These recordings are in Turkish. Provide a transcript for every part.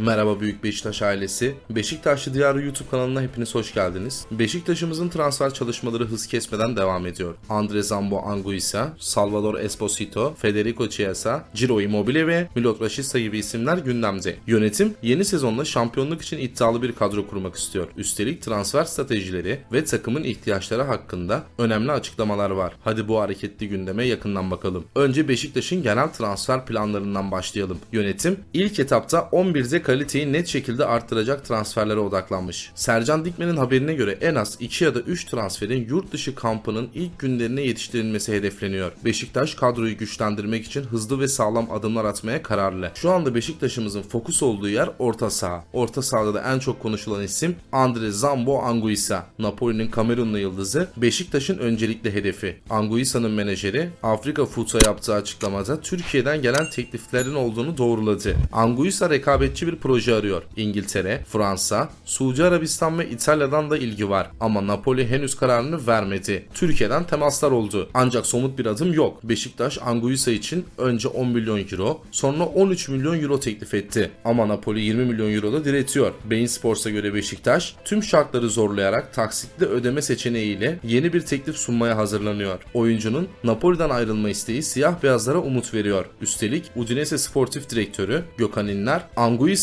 Merhaba Büyük Beşiktaş ailesi. Beşiktaşlı Diyarı YouTube kanalına hepiniz hoş geldiniz. Beşiktaş'ımızın transfer çalışmaları hız kesmeden devam ediyor. Andre Zambo Anguissa, Salvador Esposito, Federico Chiesa, Ciro Immobile ve Milot Rashica gibi isimler gündemde. Yönetim yeni sezonda şampiyonluk için iddialı bir kadro kurmak istiyor. Üstelik transfer stratejileri ve takımın ihtiyaçları hakkında önemli açıklamalar var. Hadi bu hareketli gündeme yakından bakalım. Önce Beşiktaş'ın genel transfer planlarından başlayalım. Yönetim ilk etapta 11'de kaliteyi net şekilde arttıracak transferlere odaklanmış. Sercan Dikmen'in haberine göre en az 2 ya da 3 transferin yurt dışı kampının ilk günlerine yetiştirilmesi hedefleniyor. Beşiktaş kadroyu güçlendirmek için hızlı ve sağlam adımlar atmaya kararlı. Şu anda Beşiktaş'ımızın fokus olduğu yer orta saha. Orta sahada da en çok konuşulan isim Andre Zambo Anguissa. Napoli'nin Kamerunlu yıldızı Beşiktaş'ın öncelikli hedefi. Anguissa'nın menajeri Afrika Foot'a yaptığı açıklamada Türkiye'den gelen tekliflerin olduğunu doğruladı. Anguissa rekabetçi bir proje arıyor. İngiltere, Fransa, Suudi Arabistan ve İtalya'dan da ilgi var. Ama Napoli henüz kararını vermedi. Türkiye'den temaslar oldu. Ancak somut bir adım yok. Beşiktaş Anguissa için önce 10 milyon euro, sonra 13 milyon euro teklif etti. Ama Napoli 20 milyon euroda diretiyor. Bein Sports'a göre Beşiktaş tüm şartları zorlayarak taksitli ödeme seçeneğiyle yeni bir teklif sunmaya hazırlanıyor. Oyuncunun Napoli'den ayrılma isteği siyah beyazlara umut veriyor. Üstelik Udinese Sportif Direktörü Gökhan İnler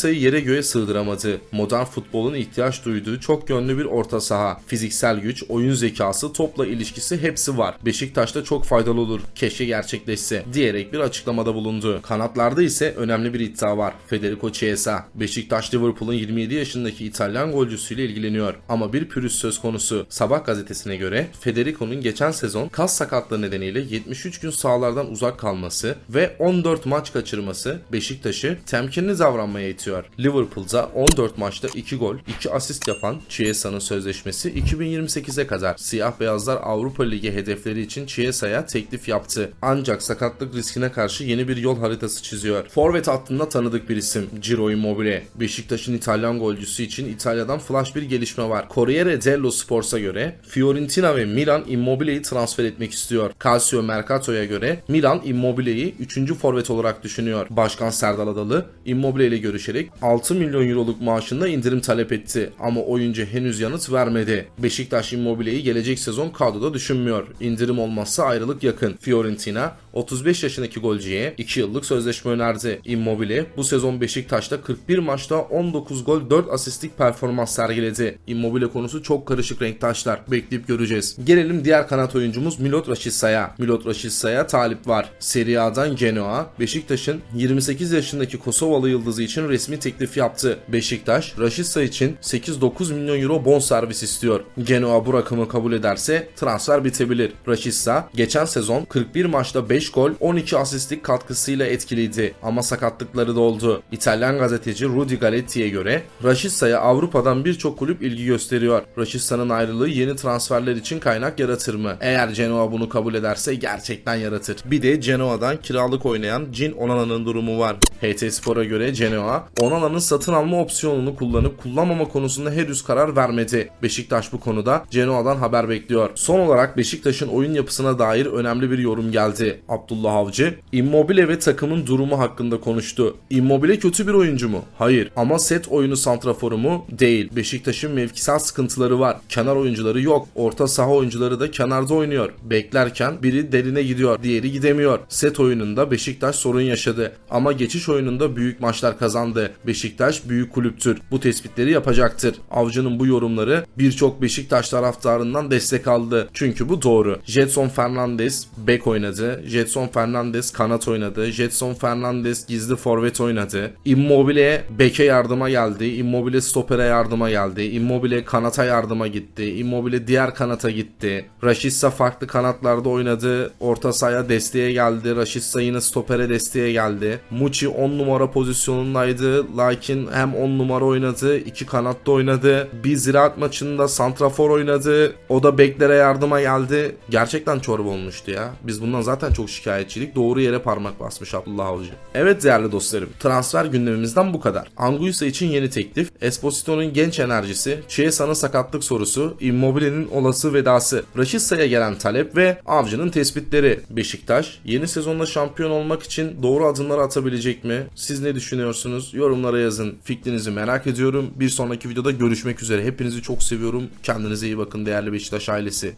Anguissa'yı yere göğe sığdıramadı. Modern futbolun ihtiyaç duyduğu çok yönlü bir orta saha, fiziksel güç, oyun zekası, topla ilişkisi hepsi var. Beşiktaş'ta çok faydalı olur. Keşke gerçekleşse diyerek bir açıklamada bulundu. Kanatlarda ise önemli bir iddia var. Federico Chiesa. Beşiktaş Liverpool'un 27 yaşındaki İtalyan golcüsüyle ilgileniyor. Ama bir pürüz söz konusu. Sabah gazetesine göre Federico'nun geçen sezon kas sakatlığı nedeniyle 73 gün sahalardan uzak kalması ve 14 maç kaçırması Beşiktaş'ı temkinli davranmaya itiyor. Liverpool'da 14 maçta 2 gol, 2 asist yapan Chiesa'nın sözleşmesi 2028'e kadar. Siyah beyazlar Avrupa Ligi hedefleri için Chiesa'ya teklif yaptı. Ancak sakatlık riskine karşı yeni bir yol haritası çiziyor. Forvet hattında tanıdık bir isim Ciro Immobile. Beşiktaş'ın İtalyan golcüsü için İtalya'dan flash bir gelişme var. Corriere dello Sports'a göre Fiorentina ve Milan Immobile'yi transfer etmek istiyor. Calcio Mercato'ya göre Milan Immobile'yi 3. forvet olarak düşünüyor. Başkan Serdal Adalı Immobile ile görüşerek 6 milyon euroluk maaşında indirim talep etti ama oyuncu henüz yanıt vermedi. Beşiktaş Immobile'yi gelecek sezon kadroda düşünmüyor. İndirim olmazsa ayrılık yakın. Fiorentina 35 yaşındaki golcüye 2 yıllık sözleşme önerdi. Immobile bu sezon Beşiktaş'ta 41 maçta 19 gol 4 asistlik performans sergiledi. Immobile konusu çok karışık renktaşlar. Bekleyip göreceğiz. Gelelim diğer kanat oyuncumuz Milot Rashidsa'ya. Milot Rashidsa'ya talip var. Serie A'dan Genoa, Beşiktaş'ın 28 yaşındaki Kosovalı yıldızı için resmi teklif yaptı. Beşiktaş, Rashica için 8-9 milyon euro bonservis istiyor. Genoa bu rakamı kabul ederse transfer bitebilir. Rashica geçen sezon 41 maçta 5 gol 12 asistlik katkısıyla etkiliydi ama sakatlıkları da oldu. İtalyan gazeteci Rudi Galetti'ye göre Rashica'ya Avrupa'dan birçok kulüp ilgi gösteriyor. Rashica'nın ayrılığı yeni transferler için kaynak yaratır mı? Eğer Genoa bunu kabul ederse gerçekten yaratır. Bir de Genoa'dan kiralık oynayan Jin Onana'nın durumu var. HT Spor'a göre Genoa, Onana'nın satın alma opsiyonunu kullanıp kullanmama konusunda henüz karar vermedi. Beşiktaş bu konuda Genoa'dan haber bekliyor. Son olarak Beşiktaş'ın oyun yapısına dair önemli bir yorum geldi. Abdullah Avcı, Immobile ve takımın durumu hakkında konuştu. Immobile kötü bir oyuncu mu? Hayır. Ama set oyunu santraforu mu? Değil. Beşiktaş'ın mevkisel sıkıntıları var. Kenar oyuncuları yok. Orta saha oyuncuları da kenarda oynuyor. Beklerken biri derine gidiyor, diğeri gidemiyor. Set oyununda Beşiktaş sorun yaşadı. Ama geçiş oyununda büyük maçlar kazandı. Beşiktaş büyük kulüptür. Bu tespitleri yapacaktır. Avcı'nın bu yorumları birçok Beşiktaş taraftarından destek aldı. Çünkü bu doğru. Jetson Fernandez bek oynadı. Jetson Fernandez kanat oynadı. Jetson Fernandez gizli forvet oynadı. Immobile beke yardıma geldi. Immobile stopere yardıma geldi. Immobile kanata yardıma gitti. Immobile diğer kanata gitti. Rashica farklı kanatlarda oynadı. Orta sahaya desteğe geldi. Rashica yine stopere desteğe geldi. Muçi 10 numara pozisyonundaydı. Lakin hem 10 numara oynadı. iki kanatta oynadı. Bir ziraat maçında santrafor oynadı. O da beklere yardıma geldi. Gerçekten çorba olmuştu ya. Biz bundan zaten çok şikayetçilik. Doğru yere parmak basmış Abdullah Avcı. Evet değerli dostlarım. Transfer gündemimizden bu kadar. Anguissa için yeni teklif. Esposito'nun genç enerjisi. Chiesa'nın sakatlık sorusu. Immobile'nin olası vedası. Rashica'ya gelen talep ve Avcı'nın tespitleri. Beşiktaş yeni sezonda şampiyon olmak için doğru adımlar atabilecek mi? Siz ne düşünüyorsunuz? Yorum Yorumlara yazın. Fikrinizi merak ediyorum. Bir sonraki videoda görüşmek üzere. Hepinizi çok seviyorum. Kendinize iyi bakın değerli Beşiktaş ailesi.